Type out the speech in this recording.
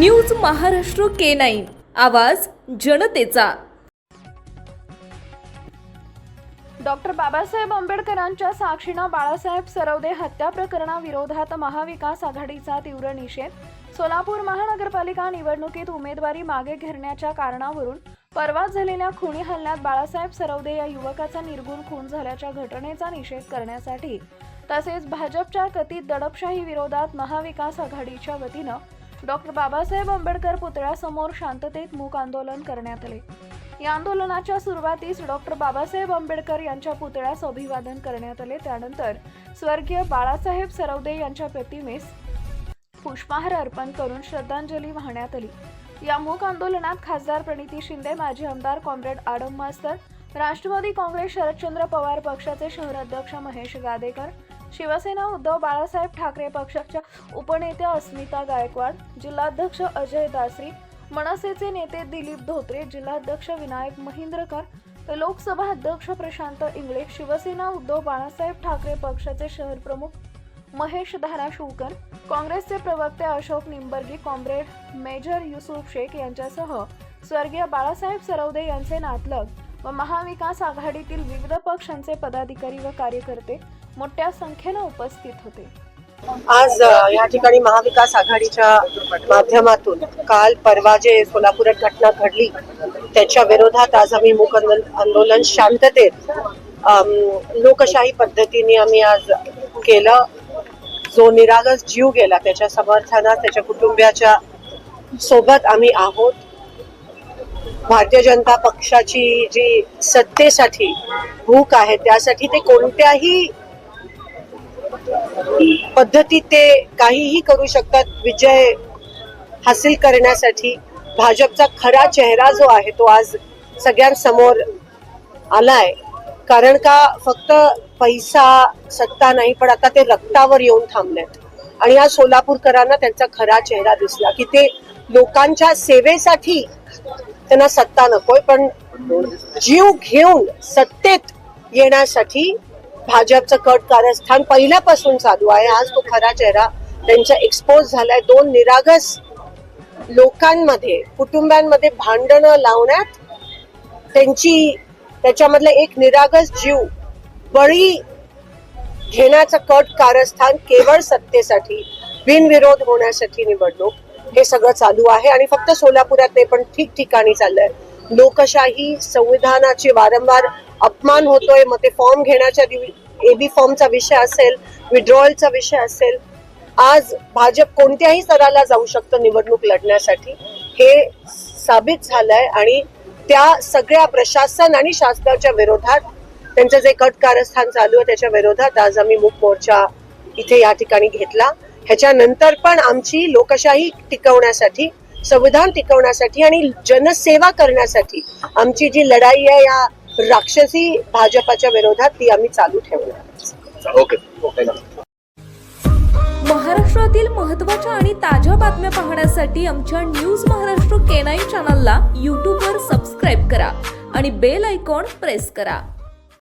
News Maharashtra K nine. आवाज जनतेचा. Doctor Babasaheb आंबेडकरांच्या साक्षीनं बाळासाहेब सरवदे हत्या प्रकरणाविरोधात महाविकास आघाडीचा तीव्र निषेध. सोलापूर महानगरपालिका निवडणुकीत उमेदवारी मागे घेण्याच्या कारणावरून परवा झालेल्या खुनी हल्ल्यात बाळासाहेब सरवदे या युवकाचा निर्गुण खून झाल्याच्या घटनेचा निषेध करण्यासाठी. तसेच भाजपच्या कथित दडपशाही विरोधात महाविकास आघाडीच्या वतीनं डॉक्टर बाबासाहेब आंबेडकर पुतळ्यासमोर शांततेत मूक आंदोलन करण्यात आले. या आंदोलनाच्या सुरुवातीस डॉक्टर बाबासाहेब आंबेडकर यांच्या पुतळ्यास अभिवादन करण्यात आले. त्यानंतर स्वर्गीय बाळासाहेब सरवदे यांच्या प्रतिमेस पुष्पहार अर्पण करून श्रद्धांजली वाहण्यात आली. या मूक आंदोलनात खासदार प्रणिती शिंदे माजी आमदार कॉम्रेड आडम मास्तर राष्ट्रवादी काँग्रेस शरदचंद्र पवार पक्षाचे शहराध्यक्ष महेश गादेकर शिवसेना उद्धव बाळासाहेब ठाकरे पक्षाच्या उपनेत्या अस्मिता गायकवाड जिल्हाध्यक्ष अजय दासरी मनसेचे नेते दिलीप धोत्रे जिल्हाध्यक्ष विनायक महिंद्रकर लोकसभा अध्यक्ष प्रशांत इंगळे शिवसेना उद्धव बाळासाहेब ठाकरे पक्षाचे शहर प्रमुख महेश धाराशिवकर काँग्रेसचे प्रवक्ते अशोक निंबर्गी कॉम्रेड मेजर युसुफ शेख यांच्यासह स्वर्गीय बाळासाहेब सरवदे यांचे नातलग व महाविकास आघाडीतील विविध पक्षांचे पदाधिकारी व कार्यकर्ते मोठ्या संख्येनं उपस्थित होते. आज या ठिकाणी महाविकास आघाडीच्या माध्यमातून काल परवा जे सोलापुरात घटना घडली त्याच्या विरोधात आज आम्ही मूक आंदोलन शांततेत लोकशाही पद्धतीने आम्ही आज केलं. जो निरागस जीव गेला त्याच्या समर्थनात त्याच्या कुटुंबियाच्या सोबत आम्ही आहोत. भारतीय जनता पक्षाची जी सत्तेसाठी भूक आहे त्यासाठी ते कोणत्याही पद्धतीत ते काहीही करू शकतात. विजय हासिल करण्यासाठी भाजपचा खरा चेहरा जो आहे तो आज सगळ्यांसमोर आलाय. कारण का फक्त पैसा सत्ता नाही पण आता ते रक्तावर येऊन थांबलेत. आणि या सोलापूरकरांना त्यांचा खरा चेहरा दिसला की ते लोकांच्या सेवेसाठी त्यांना सत्ता नकोय पण जीव घेऊन सत्तेत येण्यासाठी भाजपचं कट कारस्थान पहिल्यापासून चालू आहे. आज तो खरा चेहरा त्यांचा एक्सपोज झालाय. दोन निरागस लोकांमध्ये कुटुंबांमध्ये भांडणं लावण्यात त्यांची त्याच्यामधला एक निरागस जीव बळी घेण्याचं कट कारस्थान केवळ सत्तेसाठी बिनविरोध होण्यासाठी निवडणूक हे सगळं चालू आहे. आणि फक्त सोलापुरात नाही पण ठिकठिकाणी चाललंय. लोकशाही संविधानाची वारंवार अपमान होतोय मग ते फॉर्म घेण्याच्या एबी फॉर्मचा विषय असेल विड्रॉलचा विषय असेल आज भाजप कोणत्याही स्तराला जाऊ शकतं निवडणूक लढण्यासाठी हे साबित झालंय आणि त्या सगळ्या प्रशासन आणि शासनाच्या विरोधात त्यांचं जे कट कारस्थान चालू आहे त्याच्या विरोधात आज आम्ही मूक मोर्चा इथे या ठिकाणी घेतला. ह्याच्यानंतर पण आमची लोकशाही टिकवण्यासाठी संविधान टिकवण्यासाठी आणि जनसेवा करण्यासाठी आमची जी लढाई आहे या राक्षसी भाजपाच्या विरोधात ती आम्ही चालू ठेवणार. ओके. महाराष्ट्रातील महत्त्वाच्या आणि ताज्या बातम्या पाहण्यासाठी आमच्या न्यूज महाराष्ट्र के नाईन चॅनलला यूट्यूबवर सबस्क्राईब करा आणि बेल आयकॉन प्रेस करा.